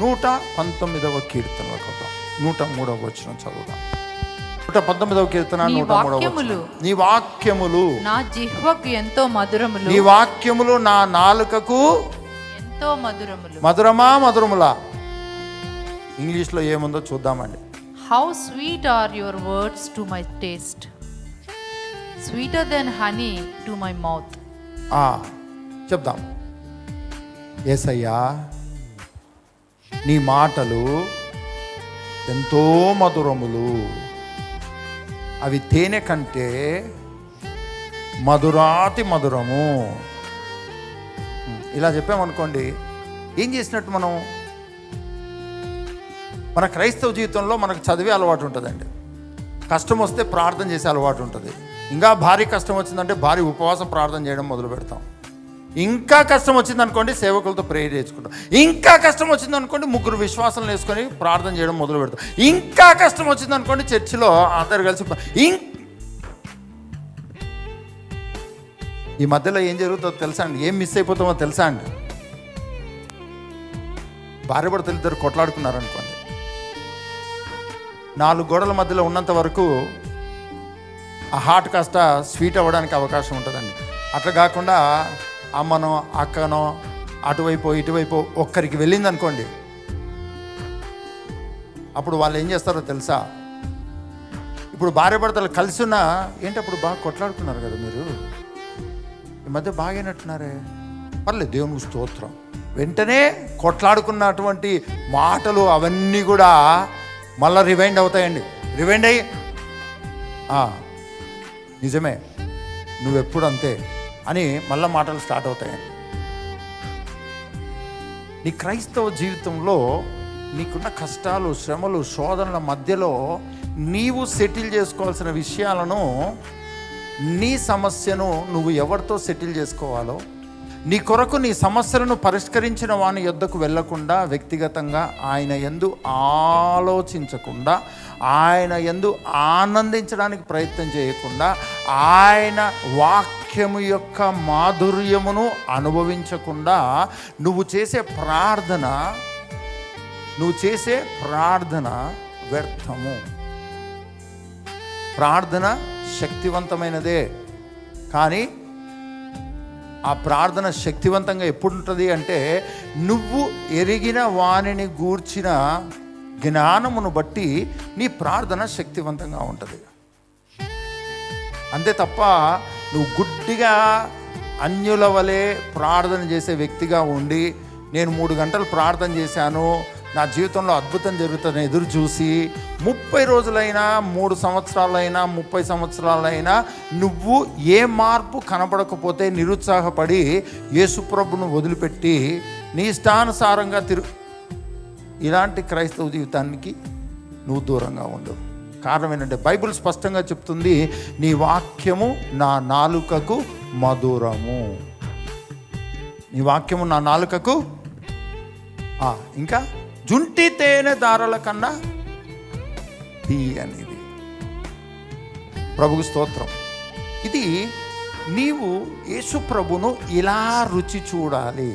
నూట పంతొమ్మిదవ వద్దాం నూట మూడవ వచ్చిన చదువుదాం. నూట పంతొమ్మిదవ కీర్తన నూట మూడవ. నీ వాక్యములు. నా జిహ్వకు ఎంతో మధురములు. నీ వాక్యములు నా నాలుకకు ఎంతో మధురములు. మధురమా మధురములా? ఇంగ్లీష్లో ఏముందో చూద్దామండి. How sweet are your words to my taste sweeter than honey to my mouth ఆ, చెప్దాం. ఏసయ్యా నీ మాటలు ఎంతో మధురములు. అవి తేనె కంటే మధురాతి మధురము. ఇలా చెప్పామనుకోండి ఏం చేసినట్టు మనం? మన క్రైస్తవ జీవితంలో మనకు చదివే అలవాటు ఉంటుందండి. కష్టం వస్తే ప్రార్థన చేసే అలవాటు ఉంటుంది. ఇంకా భారీ కష్టం వచ్చిందంటే భారీ ఉపవాసం ప్రార్థన చేయడం మొదలు పెడతాం ఇంకా కష్టం వచ్చింది అనుకోండి సేవకులతో ప్రేయర్ చేసుకుంటాం ఇంకా కష్టం వచ్చింది అనుకోండి ముగ్గురు విశ్వాసాలను వేసుకొని ప్రార్థన చేయడం మొదలు పెడతాం. ఇంకా కష్టం వచ్చింది అనుకోండి చర్చిలో అందరు కలిసి ఇం ఈ మధ్యలో ఏం జరుగుతుందో తెలుసా అండి? ఏం మిస్ అయిపోతామో తెలుసా అండి? భార్య భర్తలు ఇద్దరు కొట్లాడుకున్నారు అనుకోండి నాలుగు గోడల మధ్యలో ఉన్నంత వరకు ఆ హార్ట్ కాస్త స్వీట్ అవ్వడానికి అవకాశం ఉంటుందండి. అట్లా కాకుండా అమ్మనో అక్కనో అటువైపు ఇటువైపు ఒక్కరికి వెళ్ళింది అనుకోండి అప్పుడు వాళ్ళు ఏం చేస్తారో తెలుసా? ఇప్పుడు భార్య భర్తలు కలిసి ఉన్నా ఏంటి అప్పుడు బాగా కొట్లాడుకున్నారు కదా మీరు? ఈ మధ్య బాగైనట్టున్నారే పర్లేదు దేవునికి స్తోత్రం. వెంటనే కొట్లాడుకున్నటువంటి మాటలు అవన్నీ కూడా మళ్ళీ రివైండ్ అవుతాయండి. రివైండ్ అయ్యి నిజమే. నువ్వెప్పుడు అంతే అని మళ్ళీ మాటలు స్టార్ట్ అవుతాయి. నీ క్రైస్తవ జీవితంలో నీకున్న కష్టాలు శ్రమలు శోధనల మధ్యలో నీవు సెటిల్ చేసుకోవాల్సిన విషయాలను నీ సమస్యను నువ్వు ఎవరితో సెటిల్ చేసుకోవాలో నీ కొరకు నీ సమస్యలను పరిష్కరించిన వాని యొద్దకు వెళ్ళకుండా వ్యక్తిగతంగా ఆయన ఎందు ఆలోచించకుండా ఆయన ఎందు ఆనందించడానికి ప్రయత్నం చేయకుండా ఆయన వాక్యము యొక్క మాధుర్యమును అనుభవించకుండా నువ్వు చేసే ప్రార్థన నువ్వు చేసే ప్రార్థన వ్యర్థము. ప్రార్థన శక్తివంతమైనదే. కానీ ఆ ప్రార్థన శక్తివంతంగా ఎప్పుడు ఉంటుంది అంటే నువ్వు ఎరిగిన వాణిని గూర్చిన జ్ఞానమును బట్టి నీ ప్రార్థన శక్తివంతంగా ఉంటుంది. అంతే తప్ప నువ్వు గుడ్డిగా అన్యుల వలె ప్రార్థన చేసే వ్యక్తిగా ఉండి నేను మూడు గంటలు ప్రార్థన చేశాను నా జీవితంలో అద్భుతం జరుగుతుందని ఎదురు చూసి ముప్పై రోజులైనా మూడు సంవత్సరాలైనా ముప్పై సంవత్సరాలైనా నువ్వు ఏ మార్పు కనపడకపోతే నిరుత్సాహపడి యేసుప్రభును వదిలిపెట్టి నీ ఇష్టానుసారంగా తిరు ఇలాంటి క్రైస్తవ జీవితానికి నువ్వు దూరంగా ఉండవు కారణం ఏంటంటే బైబిల్ స్పష్టంగా చెప్తుంది నీ వాక్యము నా నాలుకకు మధురము. నీ వాక్యము నా నాలుకకు ఇంకా జుంటి తేనె దారాల కన్నా అనేది ప్రభుకు స్తోత్రం. ఇది నీవు యేసు ప్రభును ఇలా రుచి చూడాలి.